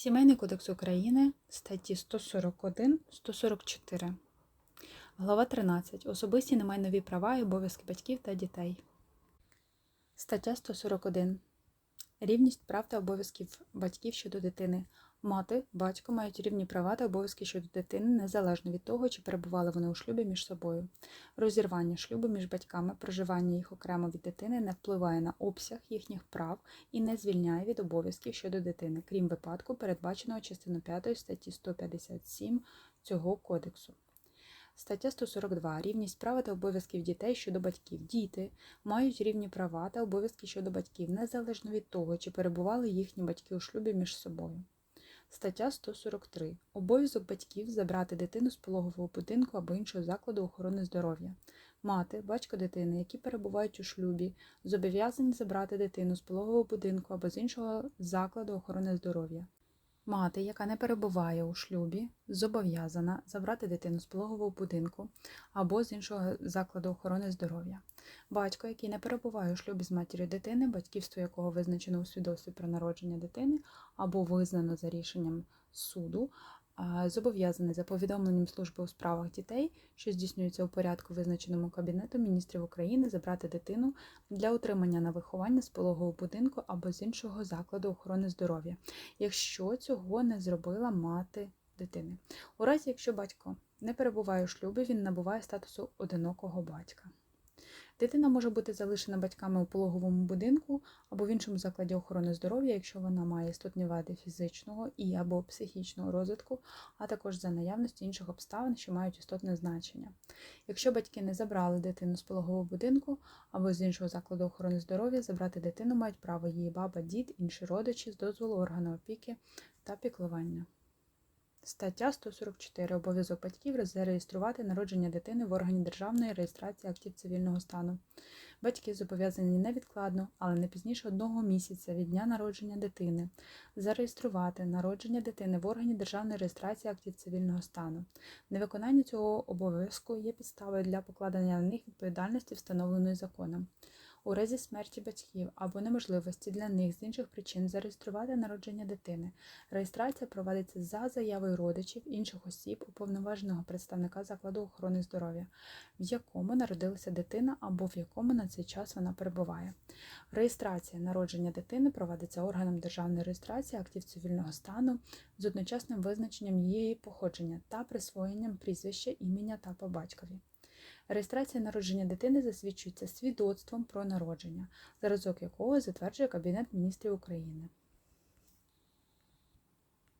Сімейний кодекс України, статті 141-144. Глава 13. Особисті немайнові права і обов'язки батьків та дітей. Стаття 141. Рівність прав та обов'язків батьків щодо дитини. Мати, батько мають рівні права та обов'язки щодо дитини незалежно від того, чи перебували вони у шлюбі між собою. Розірвання шлюбу між батьками, проживання їх окремо від дитини не впливає на обсяг їхніх прав і не звільняє від обов'язків щодо дитини, крім випадку, передбаченого частиною 5 статті 157 цього кодексу. Стаття 142. Рівність права та обов'язків дітей щодо батьків. Діти мають рівні права та обов'язки щодо батьків, незалежно від того, чи перебували їхні батьки у шлюбі між собою. Стаття 143. Обов'язок батьків забрати дитину з пологового будинку або іншого закладу охорони здоров'я. Мати, батько дитини, які перебувають у шлюбі, зобов'язані забрати дитину з пологового будинку або з іншого закладу охорони здоров'я. Мати, яка не перебуває у шлюбі, зобов'язана забрати дитину з пологового будинку або з іншого закладу охорони здоров'я. Батько, який не перебуває у шлюбі з матір'ю дитини, батьківство якого визначено у свідоцтві про народження дитини або визнано за рішенням суду, зобов'язаний за повідомленням служби у справах дітей, що здійснюється у порядку, визначеному Кабінетом міністрів України, забрати дитину для утримання на виховання з пологового будинку або з іншого закладу охорони здоров'я, якщо цього не зробила мати дитини. У разі, якщо батько не перебуває у шлюбі, він набуває статусу одинокого батька. Дитина може бути залишена батьками у пологовому будинку або в іншому закладі охорони здоров'я, якщо вона має істотні вади фізичного і або психічного розвитку, а також за наявності інших обставин, що мають істотне значення. Якщо батьки не забрали дитину з пологового будинку або з іншого закладу охорони здоров'я, забрати дитину мають право її баба, дід, інші родичі з дозволу органу опіки та піклування. Стаття 144. Обов'язок батьків зареєструвати народження дитини в органі державної реєстрації актів цивільного стану. Батьки зобов'язані невідкладно, але не пізніше одного місяця від дня народження дитини, зареєструвати народження дитини в органі державної реєстрації актів цивільного стану. Невиконання цього обов'язку є підставою для покладення на них відповідальності, встановленої законом. У разі смерті батьків або неможливості для них з інших причин зареєструвати народження дитини. Реєстрація проводиться за заявою родичів інших осіб, уповноваженого представника закладу охорони здоров'я, в якому народилася дитина або в якому на цей час вона перебуває. Реєстрація народження дитини проводиться органом державної реєстрації актів цивільного стану з одночасним визначенням її походження та присвоєнням прізвища, імені та по батькові. Реєстрація народження дитини засвідчується свідоцтвом про народження, зразок якого затверджує Кабінет міністрів України.